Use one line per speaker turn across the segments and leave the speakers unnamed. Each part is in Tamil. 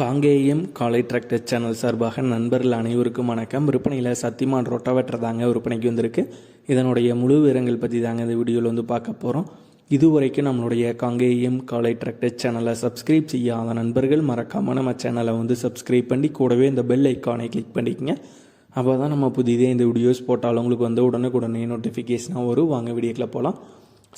காங்கேயம் காலை டிராக்டர் சேனல் சார்பாக நண்பர்கள் அனைவருக்கும் வணக்கம். விற்பனையில் சத்தியமான் ரொட்டாவேட்டர் தாங்க விற்பனைக்கு வந்திருக்கு. இதனுடைய முழு விவரங்கள் பற்றி தாங்க இந்த வீடியோவில் வந்து பார்க்க போகிறோம் இதுவரைக்கும் நம்மளுடைய காங்கேயம் காலை டிராக்டர் சேனலை சப்ஸ்கிரைப் செய்யாத நண்பர்கள் மறக்காமல் நம்ம சேனலை வந்து சப்ஸ்கிரைப் பண்ணி கூடவே இந்த பெல் ஐக்கானை கிளிக் பண்ணிக்கங்க. அப்போ தான் நம்ம புதிதே இந்த வீடியோஸ் போட்டாலும் உங்களுக்கு வந்து உடனுக்குடனே நோட்டிஃபிகேஷனாக வரும். வாங்க வீடியோக்கில் போகலாம்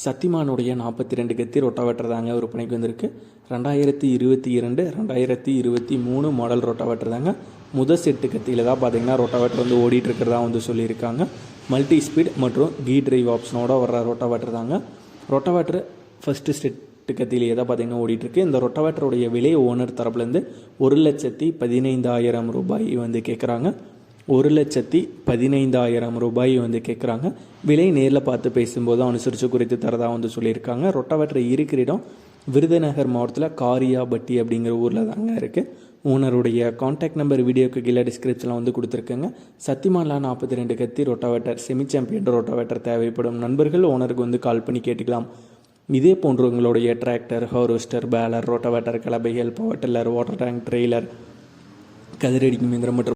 சத்திமானுடைய நாற்பத்தி ரெண்டு கத்தி ரொட்டாவேட்டர் தாங்க விற்பனைக்கு வந்திருக்கு. ரெண்டாயிரத்தி இருபத்தி இரண்டு ரெண்டாயிரத்தி இருபத்தி மூணு மாடல் ரொட்டாவேட்டர் தாங்க முதல் செட்டு கத்தியில் தான் பார்த்தீங்கன்னா ரொட்டாவேட்டர் வந்து ஓடிட்டு இருக்கிறதா வந்து சொல்லியிருக்காங்க. மல்டி ஸ்பீட் மற்றும் கீ டிரைவ் ஆப்ஷனோட வர்ற ரொட்டாவேட்டர் தாங்க ரொட்டாவேட்டர் ஃபஸ்ட்டு செட்டு கத்திலேயே தான் பார்த்தீங்கன்னா ஓடிட்டுருக்கு. இந்த ரொட்டாவேட்டருடைய விலை ஓனர் தரப்புலேருந்து ஒரு லட்சத்தி பதினைந்தாயிரம் ரூபாய் வந்து கேட்குறாங்க ஒரு லட்சத்தி பதினைந்தாயிரம் ரூபாய் வந்து கேட்குறாங்க விலை நேரில் பார்த்து பேசும்போது அனுசரித்து குறித்து தரதாக வந்து சொல்லியிருக்காங்க. ரொட்டவற்றை இருக்கிற இடம் விருதுநகர் மாவட்டத்தில் காரியாபட்டி அப்படிங்கிற ஊரில் தாங்க இருக்குது ஓனருடைய காண்டாக்ட் நம்பர் வீடியோக்கு கீழே டிஸ்கிரிப்ஷனில் வந்து கொடுத்துருக்கேங்க. சத்திமாலா நாற்பத்தி ரெண்டு கத்தி ரொட்டாவேட்டர் செமி சாம்பியன் ரொட்டாவேட்டர் தேவைப்படும் நண்பர்கள் ஓனருக்கு வந்து கால் பண்ணி கேட்டுக்கலாம். இதே போன்று உங்களுடைய tractor harvester baler rotavator கலபைகள் power tiller water tank trailer கதிரடிக்கும் இயந்திரம் மற்றும்